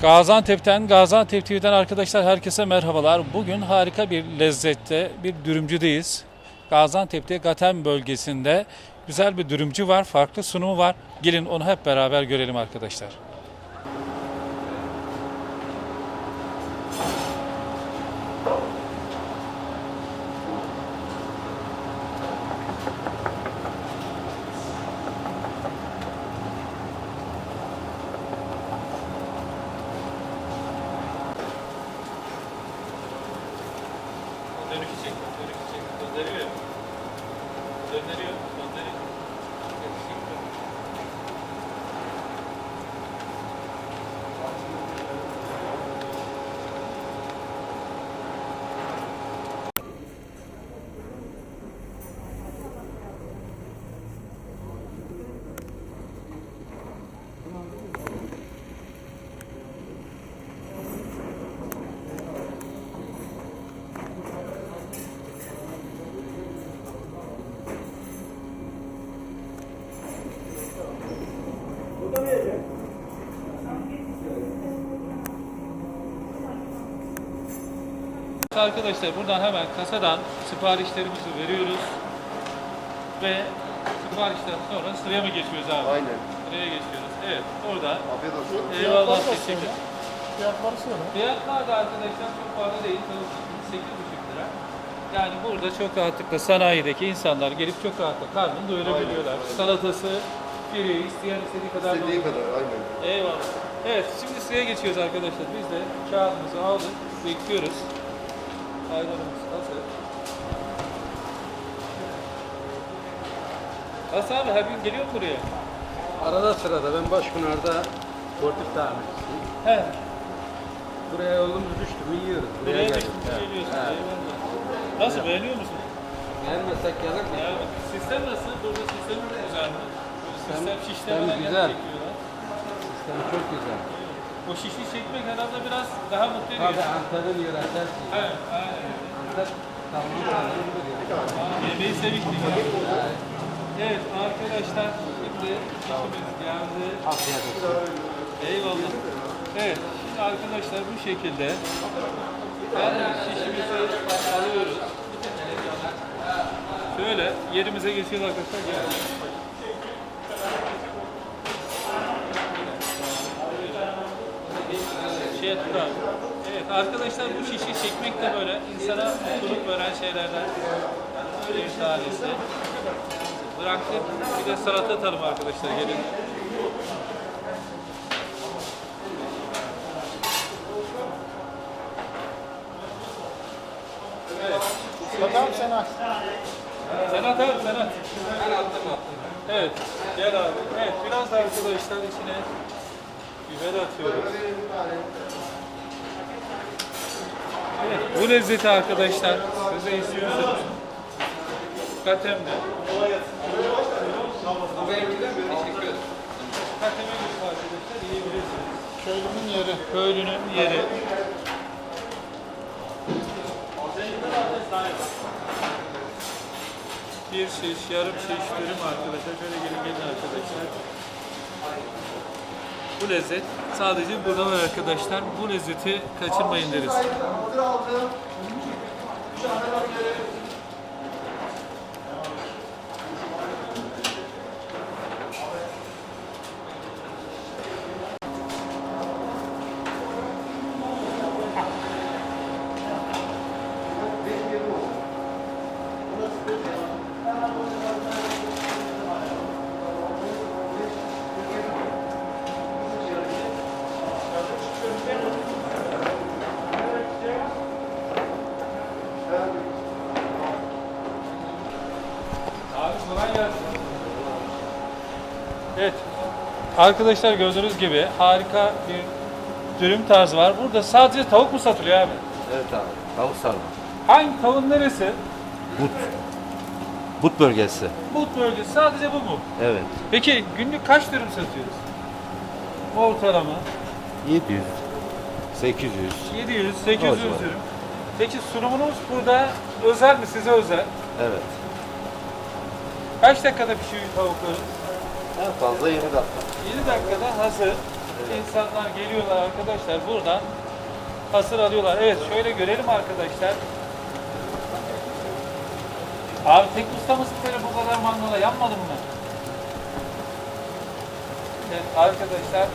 Gaziantep'ten, Gaziantep TV'den arkadaşlar herkese merhabalar. Bugün harika bir lezzette bir dürümcüdeyiz. Gaziantep'te Gatem bölgesinde güzel bir dürümcü var, farklı sunumu var. Gelin onu hep beraber görelim arkadaşlar. Gönderiyor, Arkadaşlar buradan hemen kasadan siparişlerimizi veriyoruz ve siparişten sonra sıraya mı geçiyoruz abi? Aynen. Sıraya geçiyoruz. Evet, orada. Afiyet olsun. Eyvallah, Fiyatlar teşekkür nasıl? Fiyatları söyle. Fiyatlar da arkadaşlar çok pahalı değil. Tavuk 8,5 lira. Yani burada çok rahatlıkla sanayideki insanlar gelip çok rahatlıkla karnını doyurabiliyorlar. Aynen, aynen. Salatası, piri, isteyen istediği kadar İstediği kadar aynen. Eyvallah. Evet, şimdi sıraya geçiyoruz arkadaşlar. Biz de kağıdımızı aldık, bekliyoruz. Ayranımız hazır. Hasan abi her gün geliyor mu buraya? Arada sırada ben Başpınar'da sportif tamircisiyim. He. Buraya yolumuz düştü mü yiyoruz. Buraya Buraya geldik. geçtik, geliyorsun. Eyvallah. Nasıl, beğeniyor musun? Gelmesek gelir mi? Yani sistem nasıl? Burada sistem güzel mi? Sistem, sistem sistem şişlemeden güzel. çekiyorlar. Sistem çok güzel. O şişi çekmek herhalde biraz daha mutlu ediyor. Tabii Antep'in yöresel şeyi. Evet, aynen. Antep tavuğu tanrıdır ya. Aa, Yemeği seviştik ya. Evet arkadaşlar şimdi şişimiz geldi. Afiyet olsun. Eyvallah. Evet şimdi arkadaşlar bu şekilde her şişimizi alıyoruz. Şöyle yerimize geçiyoruz arkadaşlar. Gel. Şey tutar. Evet arkadaşlar bu şişi çekmek de böyle insana mutluluk veren şeylerden bir tanesi. Bıraktık. Bir de salata atalım arkadaşlar gelin. Bakalım sen aç. Senat abi Senat. Ben attım attım. Evet. Gel abi. Evet biraz da arkadaşlar içine biber atıyoruz. Evet bu lezzeti arkadaşlar size istiyorsanız Katem'de. Katem'e yiyebilirsiniz. Köylümün yeri. Köylünün yeri. Bir şiş, yarım şiş dürüm arkadaşlar. Şöyle gelin gelin arkadaşlar. Bu lezzet sadece burada var arkadaşlar. Bu lezzeti kaçırmayın deriz. Evet. Arkadaşlar gördüğünüz gibi harika bir dürüm tarzı var. Burada sadece tavuk mu satılıyor abi? Evet abi. Tavuk sarma. Hangi tavuğun neresi? But. But bölgesi. But bölgesi sadece bu mu? Evet. Peki günlük kaç dürüm satıyoruz? Ortalama 700. 800. 700, 800 O civar. dürüm. Peki sunumunuz burada özel mi? Size özel. Evet. Kaç dakikada pişiyor tavukları? En fazla 20 dakika. 7 dakikada hazır. İnsanlar geliyorlar arkadaşlar buradan hasır alıyorlar. Evet şöyle görelim arkadaşlar. Abi tek usta mısın böyle bu kadar mangala yanmadın mı? Evet arkadaşlar.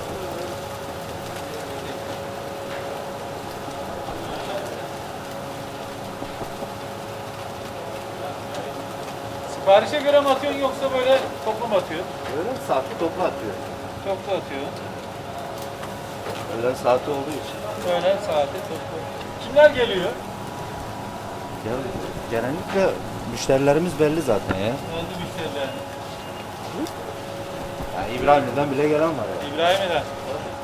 Siparişe göre mi atıyorsun yoksa böyle toplu mu atıyor? Öğlen saati toplu atıyor. Toplu atıyor. Öğlen saati olduğu için. Öğlen saati toplu. Kimler geliyor? Ya genellikle müşterilerimiz belli zaten ya. Oldu müşteriler. Yani İbrahim'den bile gelen var ya. İbrahim'den.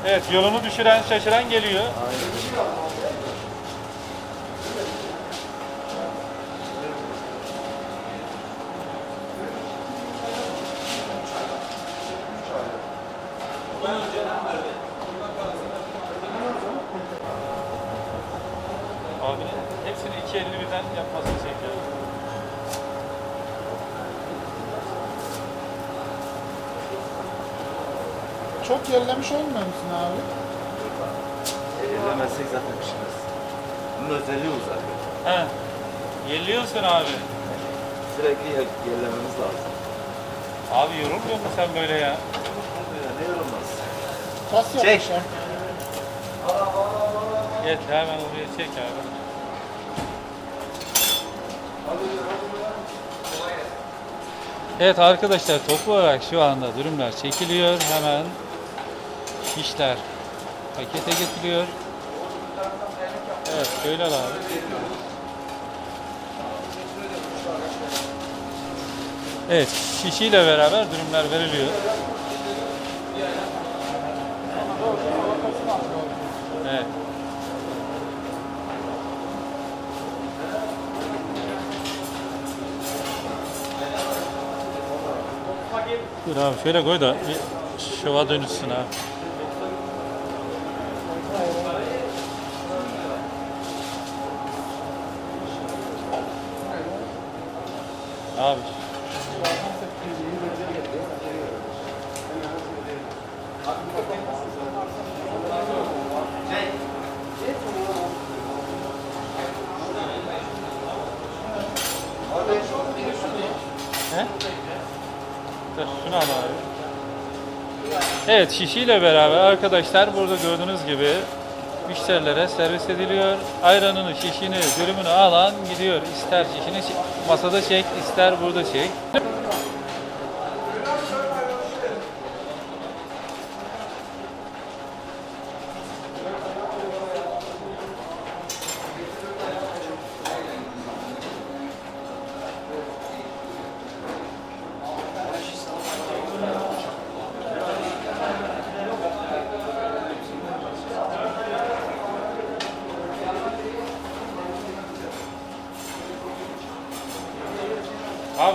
Evet yolunu düşüren şaşıran geliyor. Abinin hepsini iki elini birden yapmasını çekiyor. Çok yerlemiş olmuyor musun abi? Ellemezsek zaten pişmez. Bunun özelliği bu zaten. He. Geliyorsun abi. Sürekli ye- yerlememiz lazım. Abi yorulmuyor musun sen böyle ya? Ne yorulmaz. Kas Çek. yapmışlar. Geç hemen oraya çek abi. Evet arkadaşlar toplu olarak şu anda dürümler çekiliyor. Hemen şişler pakete getiriyor. Evet şöyle abi. Evet şişiyle beraber dürümler veriliyor. Evet. Dur abi şöyle koy da şova dönüşsün abi. Abi. He? Dur şunu al. Evet şişiyle beraber arkadaşlar burada gördüğünüz gibi müşterilere servis ediliyor. Ayranını, şişini, dürümünü alan gidiyor. İster şişini masada çek, ister burada çek.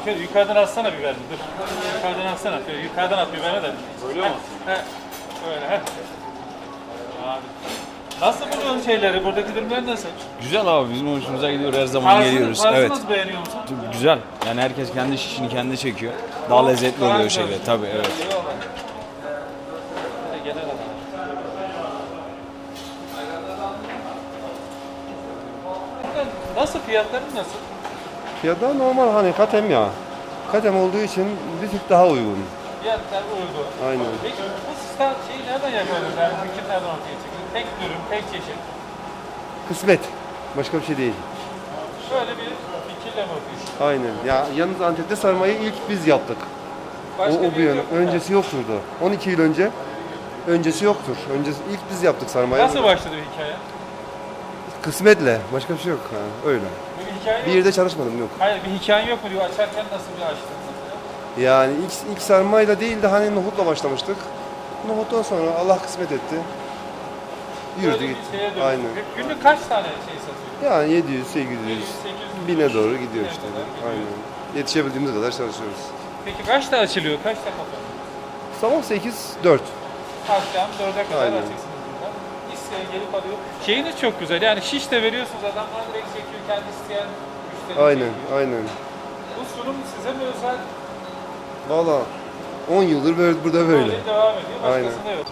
Şöyle yukarıdan atsana biberini dur. Yukarıdan atsana. Şöyle yukarıdan at biberini de. Böyle mi? He. Böyle he. Abi. Nasıl buluyorsun şeyleri? Buradaki dürümler nasıl? Güzel abi bizim hoşumuza gidiyor her zaman Tarzını- geliyoruz. tarzını Evet. nasıl beğeniyor musun? Güzel. Yani herkes kendi şişini kendi çekiyor. Daha lezzetli Daha oluyor güzel. şeyler. Tabii evet. Genel. Nasıl fiyatların nasıl? Fiyatlar normal hani katem ya. Katem olduğu için bir tık daha uygun. Fiyatlar uygun. Aynen. Peki bu sistem şeyi nereden yapıyorsunuz? Yani fikir nereden ortaya çıktı? Tek ürün, tek çeşit. Kısmet. Başka bir şey değil. Şöyle bir fikirle mi yapıyorsunuz? Aynen. Ya yalnız Antep'te sarmayı ilk biz yaptık. O, Başka o bir bir yok mu? Öncesi yoktur da. 12 yıl önce öncesi yoktur. Öncesi ilk biz yaptık sarmayı. Nasıl başladı bu hikaye? Kısmetle. Başka bir şey yok. Ha, öyle. Bir hikaye Bir yok. yerde çalışmadım yok. Hayır bir hikayen yok mu diyor. Açarken nasıl bir açtın? Yani ilk, ilk sarmayla değil de hani nohutla başlamıştık. Nohuttan sonra Allah kısmet etti. Yürüdü Böyle bir gitti. şeye. Aynen. Günlük kaç tane şey satıyor? Yani 700, 800, 800, bine doğru gidiyor işte. kadar gidiyor. Aynen. Yetişebildiğimiz kadar çalışıyoruz. Peki kaçta açılıyor? Kaçta kapanıyor? Sabah 8, 4. Akşam 4'e kadar Aynen. İsteyen gelip alıyor. Şeyiniz çok güzel. Yani şiş de veriyorsunuz adamlar direkt çekiyor. Kendi isteyen müşteri Aynen, çekiyor. aynen. Bu sunum size mi özel? Valla 10 yıldır böyle, burada böyle. Böyle devam ediyor. Aynen. Başkasında yok.